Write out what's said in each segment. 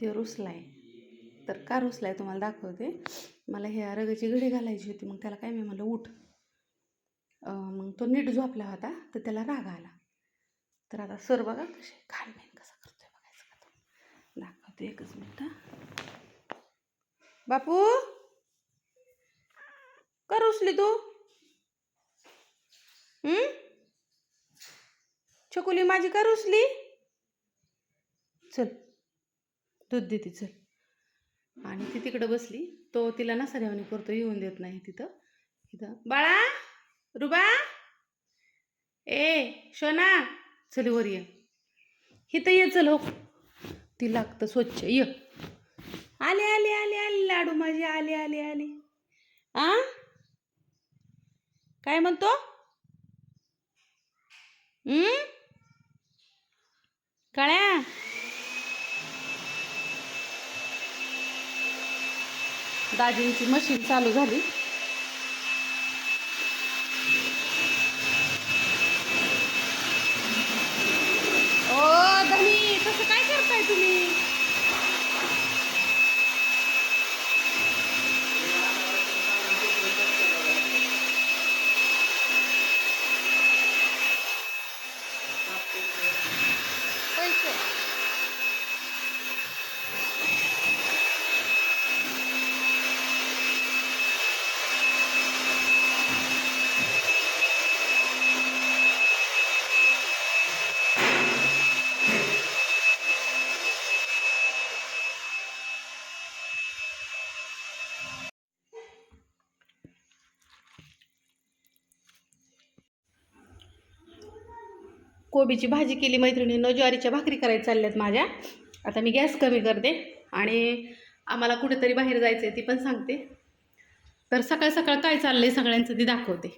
ते रुसलाय. तर का रुसलाय तुम्हाला दाखवते. मला ह्या रगाची घडी घालायची होती मग त्याला काय मी म्हणलं उठ. मग तो नीट झोपला होता तर त्याला राग आला. तर आता सर बघा कसे खानमेन कसा करतोय बघायचं का तो. दाखवते एकच मिनिट बापू! का रुसली तू? छकुली माझी का रुसली? चल. दूध देते चल. आणि ती तिकडं बसली. तो तिला नसाऱ्यावानी करतो येऊन देत नाही तिथं. इथं बाळा रुबा. ए शोना. चल वर ये. इथं ये चल हो. ती लागतं स्वच्छ. ये. आले आले आले आले लाडू माझे आले आले आले. आ? काय म्हणतो? हम्म? कळ्या? दाजींची मशीन चालू झाली ओ धनी तसं काय करताय तुम्ही पैसे कोबीची भाजी केली मैत्रिणीनं ज्वारीच्या भाकरी करायला चालल्यात माझ्या. आता मी गॅस कमी करते आणि आम्हाला कुठेतरी बाहेर जायचं आहे ती पण सांगते. तर सकाळ सकाळ काय चाललंय सगळ्यांचं ती दाखवते.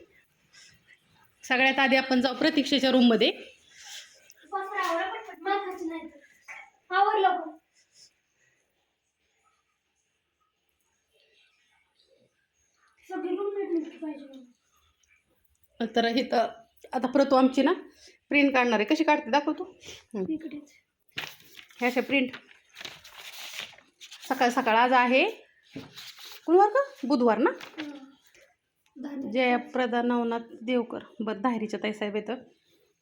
सगळ्यात आधी आपण जाऊ प्रतीक्षेच्या रूममध्ये तर इथं आता प्रतू आमची ना प्रिंट काढणार आहे. कशी काढते? दाखवतो हं. इकडेच. हे असे प्रिंट सकाळ सकाळ आज आहे. गुरुवार का? बुधवार ना? जयप्रदा नवनाथ देवकर. बरं दाहेरीच्या ताई साहेब येतं.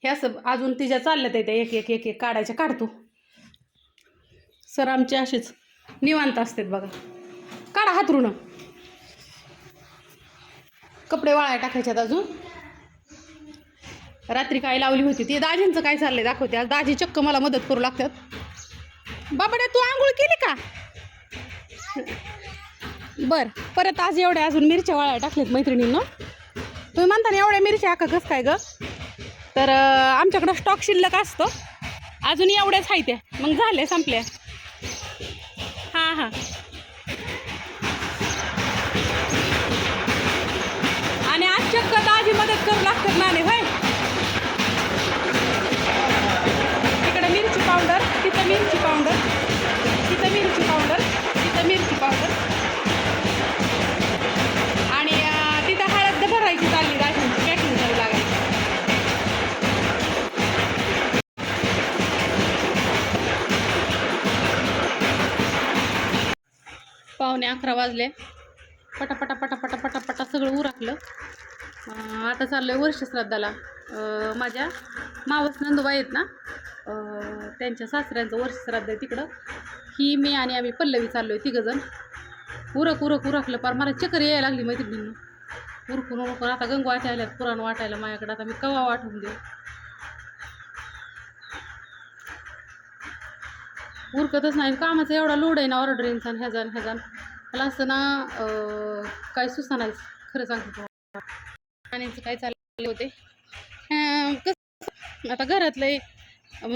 हे असं अजून तिच्या चालल्यात येत्या. एक एक एक एक काढायच्या. काढतो सर आमचे असेच निवांत असतात बघा. काढा हातरून कपडे वाळाय टाकायच्यात अजून. रात्री काय लावली होती ती? दाजींचं काय चाललंय दाखवते आज. दाजी चक्क मला मदत करू लागतात. बाबड्या तू आंघोळ केली का? बर परत आज एवढ्या अजून मिरच्या वाळ्या टाकल्यात मैत्रिणींना. तुम्ही म्हणता ना एवढ्या मिरच्या का कसं काय ग? तर आमच्याकडं स्टॉक शिल्लक असतो. अजून एवढ्याच आहे त्या. मग झाल्या संपल्या. हां हां. आणि आज चक्क दाजी मदत करू लागतात नाणे होय? पावणे अकरा वाजले. पटापटा पटापटा पटापटा सगळं उरकलं. आता चाललं आहे वर्षश्राद्धाला माझ्या मावस नंदुबाई आहेत ना त्यांच्या सासऱ्यांचं वर्षश्राद्ध आहे तिकडं. ही मी आणि आम्ही पल्लवी चाललो आहे तिघंजण. उरक उरक उरकलं. पार मला चक्कर यायला लागली मैत्रिणींनी. उरकून उरकून. आता गंगवाच्या वाटायला पुराण वाटायला माझ्याकडे. आता मी कवा वाटून देऊ? उरकतच नाही. कामाचा एवढा लोड आहे ना ऑर्डरिंगचा आणि ह्याचा ह्याचा मला असं ना अं, काय सुसानाच खरं सांगतो तुम्हाला. काय चालले होते? कसं आता घरातलं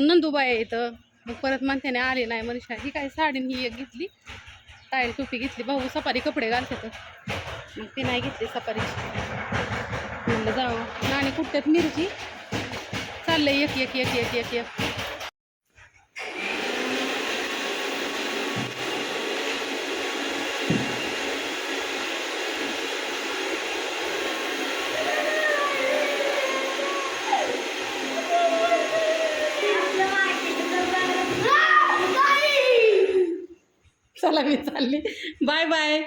नंदुबा आहे इथं. मग परत म्हणते आले नाही मनीषा. ही काय साडी ही एक घेतली. टायल टोपी घेतली. भाऊ सपारी कपडे घालते तर मग ती नाही घेतली सपारीची म्हणलं जावं. नाणी कुठत्यात मिरची? चाललंय एक एक एक एक एक एक. चला मी चालली. Bye bye.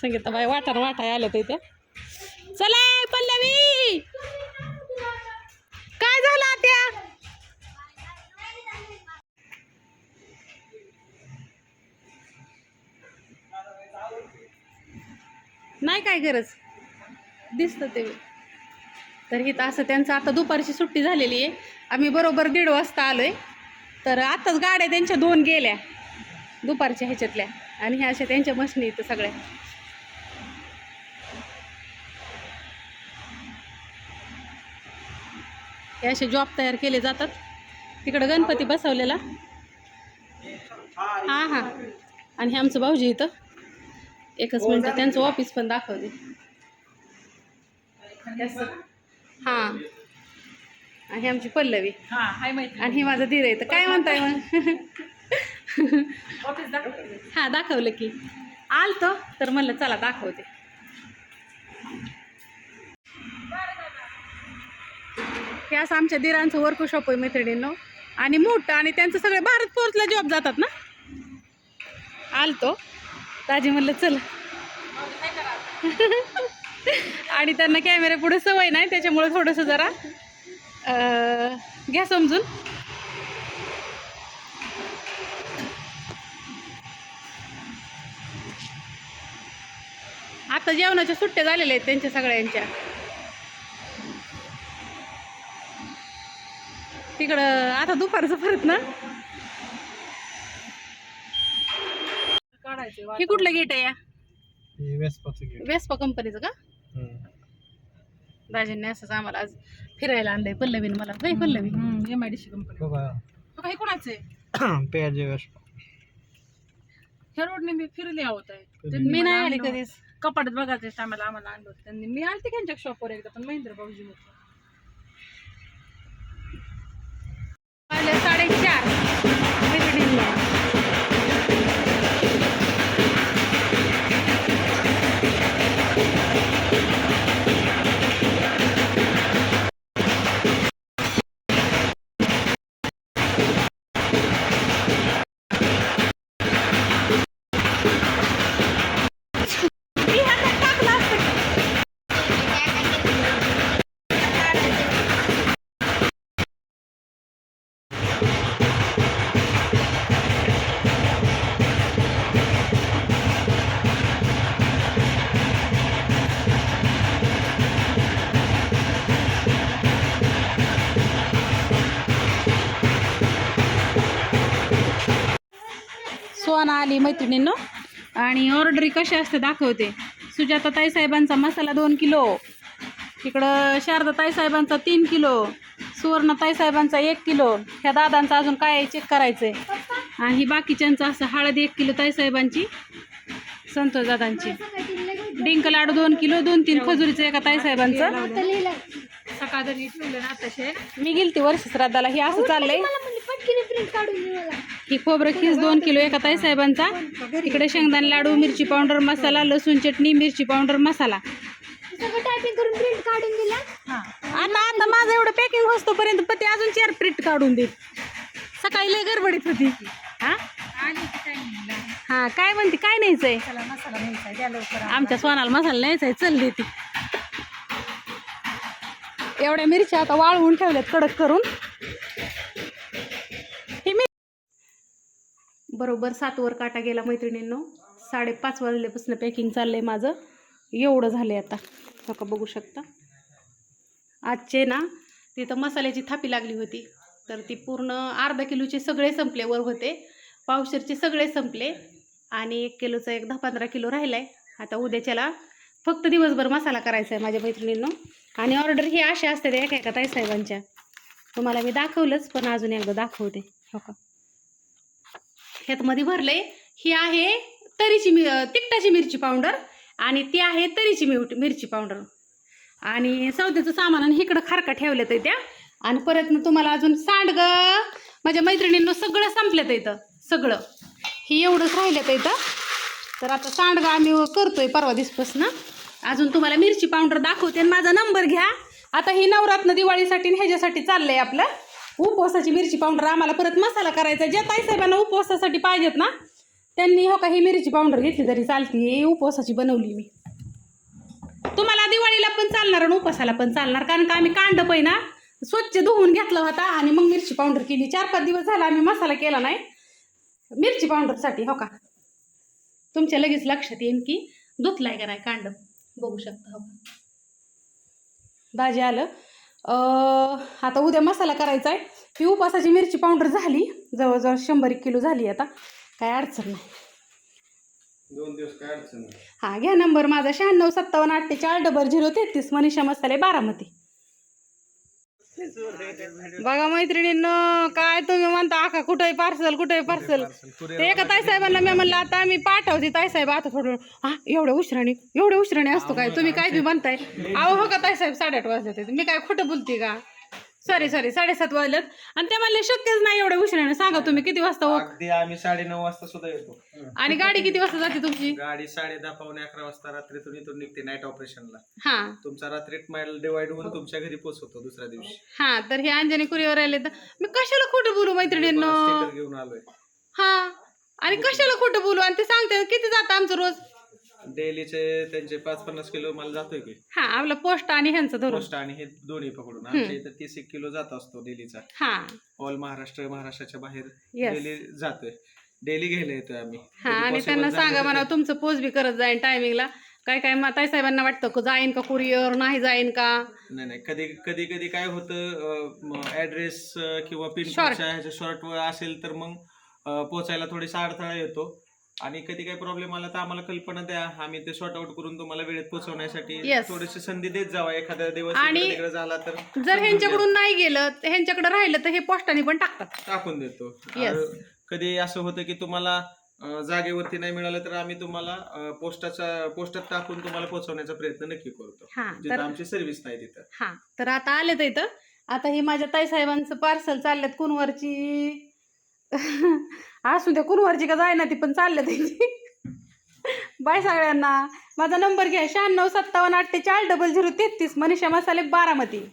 संगीता बाय वाटाण वाटाय आलं ते इथे. चला पल्लवी. काय झालं आत्या? नाही काय गरज? दिसतं ते. तर इथं असं त्यांचं आता दुपारची सुट्टी झालेली आहे. आम्ही बरोबर दीड वाजता आलोय. तर आत्ताच गाड्या त्यांच्या दोन गेल्या. दुपारच्या ह्याच्यातल्या. आणि ह्या अशा त्यांच्या मशनी इथं सगळ्या. हे असे जॉब तयार केले जातात. तिकडं गणपती बसवलेला. हां हां. आणि हे आमचं भाऊजी इथं. एकच मिनटं त्यांचं ऑफिस पण दाखवते. हां. ही आमची पल्लवी. हा हाय माहिती आणि हे माझं धीर आहे. तर काय म्हणताय मग? ऑफिस हां दाखवलं की. आलतो तर म्हणलं चला दाखवते. हे असं आमच्या दिरांचं वर्कशॉप आहे मैत्रिणींनो. आणि मोठं आणि त्यांचं सगळे भारत फोर्सला जॉब जातात ना? आलतो. ताजी म्हणलं चल. आणि त्यांना कॅमेरा पुढे सवय नाही त्याच्यामुळे थोडंसं जरा घ्या समजून. आता जेवणाच्या सुट्ट्या झालेल्या आहेत त्यांच्या सगळ्यांच्या. तिकडं आता दुपारचं परत ना? काढायचे हे कुठलं गेट आहे या? हे वेस्पाचं गेट वेस्पा कंपनीचं का? राजांनी असंच आम्हाला आज फिरायला आणलंय. पल्लवीने मला. नाही Pallavi M I D C company बघा. काही कोणाचं आहे? ह्या रोडने मी फिरले आहोत आहे? त्यांनी मी मला नाही आली आणलं कधीच. कपाटात बघायचं टायमाला आम्हाला आणलं होतं. त्यांनी मी आलते त्यांच्या शॉपवर एकदा पण महेंद्र भाऊजी होते पण आली मैत्रिणींनो. आणि ऑर्डरी कशी असते दाखवते. सुजाता ताईसाहेबांचा मसाला दोन किलो. इकडं शारदा ताईसाहेबांचा तीन किलो. सुवर्ण ताईसाहेबांचा एक किलो. ह्या दादांचा अजून काय आहे चेक करायचं आहे आणि ही बाकीच्यांचं असं हळद एक किलो ताईसाहेबांची संतोष दादांची. डिंक लाडू दोन किलो दोन तीन खजुरीचं एका ताईसाहेबांचं. सकाळ जरी ठेवलं ना तसे मी गेलती वर्ष श्राद्धाला. हे असं चाललंय. ही खोबरं खीस दोन किलो एका ताईसाहेबांचा इकडे शेंगदाणे लाडू मिरची पावडर मसाला लसूण चटणी मिरची पावडर मसाला. आता आता माझं एवढं पॅकिंग होतोपर्यंत पती अजून चार प्रिंट काढून देत सकाळी लय गडबडीत होती. हा? ते हा काय म्हणते? काय न्यायचंय? आहे, आमच्या सोनाला मसाला न्यायचाय. चल देते. एवढ्या मिरच्या आता वाळवून ठेवल्यात कडक करून. हे बरोबर सात वर काटा गेला मैत्रिणींनो. साडेपाच वाजल्यापासून पॅकिंग चाललंय माझं. एवढं झालंय आता. नका बघू शकता. आजचे ना तिथं मसाल्याची थापी लागली होती. तर ती पूर्ण अर्धा किलोचे सगळे संपले वर होते. पावशेरचे सगळे संपले. आणि एक किलोचा एक दहा पंधरा किलो राहिला आहे आता उद्याच्याला फक्त दिवसभर मसाला करायचा आहे माझ्या मैत्रिणींनो. आणि ऑर्डर ही अशी असते त्या एका एका ताईसाहेबांच्या तुम्हाला मी दाखवलंच पण अजून एकदा दाखवते. हो का? ह्यातमध्ये भरलंय ही आहे तरीची मि तिकटाची मिरची पावडर आणि ती आहे तरीची मिर मिरची पावडर. आणि सौद्याचं सामान आणि इकडं खारका ठेवल्यात आहे त्या. आणि परत तुम्हाला अजून सांडगं माझ्या मैत्रिणींना सगळं संपल्यात इथं सगळं. ही एवढंच राहिल्यात इथं तर आता सांडगं आम्ही करतोय परवा दिवसपासनं. अजून तुम्हाला मिरची पावडर दाखवते आणि माझा नंबर घ्या. आता ही नवरात्र दिवाळीसाठी आणि ह्याच्यासाठी चाललंय आपलं. उपवासाची मिरची पावडर आम्हाला परत मसाला करायचा ज्या ताईसाहेबांना उपवासासाठी पाहिजेत ना त्यांनी हो का ही मिरची पावडर घेतली तरी चालते. उपवासाची बनवली मी. तुम्हाला दिवाळीला पण चालणार आणि उपवासाला पण चालणार. कारण का आम्ही कांड पहिना ना स्वच्छ धुवून घेतला होता आणि मग मिरची पावडर केली. चार पाच दिवस झाला आम्ही मसाला केला नाही. मिरची पावडरसाठी हो का? तुमच्या लगेच लक्षात येईन की धुतलाय का नाही कांड. बघू शकता हो दाजी आलं. अं, आता उद्या मसाला करायचा आहे. ही उपासाची मिरची पावडर झाली. जवळजवळ शंभर एक किलो झाली आता. काय अडचण नाही. दोन दिवस काय अडचण नाही. हां घ्या नंबर माझा शहाण्णव सत्तावन्न अठ्ठेचाळीस डबल झिरो तेहतीस मनीषा मसाले बारामती. बघा मैत्रिणींनो काय तुम्ही म्हणता आका कुठे पार्सल कुठे पार्सल ते एका ताईसाहेबांना मी म्हणलं आता आम्ही पाठवते ताईसाहेब आता थोडं हा एवढ्या उशिराणी एवढ्या उशिराणी असतो काय? तुम्ही काय बी म्हणताय? अहो हो का ताईसाहेब साडेआठ वाजले मी काय खोटं बोलते का? सॉरी सॉरी साडेसात वाजलेत. आणि ते म्हणले शक्यच नाही एवढ्या उशिराने. सांगा तुम्ही किती वाजता अगदी आम्ही साडेनऊ वाजता सुद्धा येतो. आणि गाडी किती वाजता जाते तुमची? गाडी साडे दहा पावणे अकरा वाजता रात्रीतून इथून निघते नाईट ऑपरेशनला हां. तुमचा रात्रीत माइल डिवाइड होऊन तुमच्या घरी पोहोचवतो दुसऱ्या दिवशी. हां तर हे अंजनी कुरीवर आले तर मी कशाला खोटं बोलू मैत्रिणींनो? घेऊन आलोय. हा. आणि कशाला खोटं बोलू? आणि ते सांगते किती जातं आमचं रोज? डेलीचे त्यांचे पाच पन्नास किलो माल जातोय की? हा आपलं पोस्ट आणि ह्यांचं धरून. पोस्ट आणि हे दोन्ही पकडून. आमच्या इथं तीस एक किलो जात असतो डेलीचा. हा. ऑल महाराष्ट्र महाराष्ट्राच्या बाहेर Yes. डेली जातोय. डेली घ्यायला येतोय आम्ही. हा कधी आणि possible त्यांना झालं सांगा तर म्हणा तुमचं पोस्ट बी करत जाईन टायमिंगला काय काय ताई साहेबांना वाटतं का जाईन का कुरिअर नाही जाईन का? नाही नाही. कधी कधी कधी काय होतं ऍड्रेस किंवा Short. ह्याच्या शॉर्ट असेल तर मग अं, पोचायला थोडीसा अडथळा येतो. आणि कधी काही प्रॉब्लेम आला तर आम्हाला कल्पना द्या. आम्ही ते सॉर्ट आउट करून तुम्हाला वेळेत पोहोचवण्यासाठी Yes. थोडीशी संधी देत जावा. एखाद्या दिवस आणि इकडे तिकडे झाला तर जर ह्यांच्याकडून नाही गेलं तर ह्यांच्याकडे राहिलं तर हे पोस्टाने पण टाकतात. टाकून देतो. Yes. कधी असं होतं की तुम्हाला अं, जागेवरती नाही मिळालं तर आम्ही तुम्हाला अं, पोस्टाचा पोस्टात टाकून तुम्हाला पोहोचवण्याचा प्रयत्न नक्की करतो. हा जिथं तर आमची सर्व्हिस नाही तिथं. हा तर आता आलेत इथं. आता ही माझ्या ताईसाहेबांचं पार्सल चाललेत कुनवरची असू द्या कुनवरची का जायना ती पण चालले त्यांची. बाय सगळ्यांना. माझा नंबर घ्या. शहाण्णव सत्तावन्न अठ्ठेचाळीस डबल झिरो तेहतीस. मनीषा मसाले बारामती.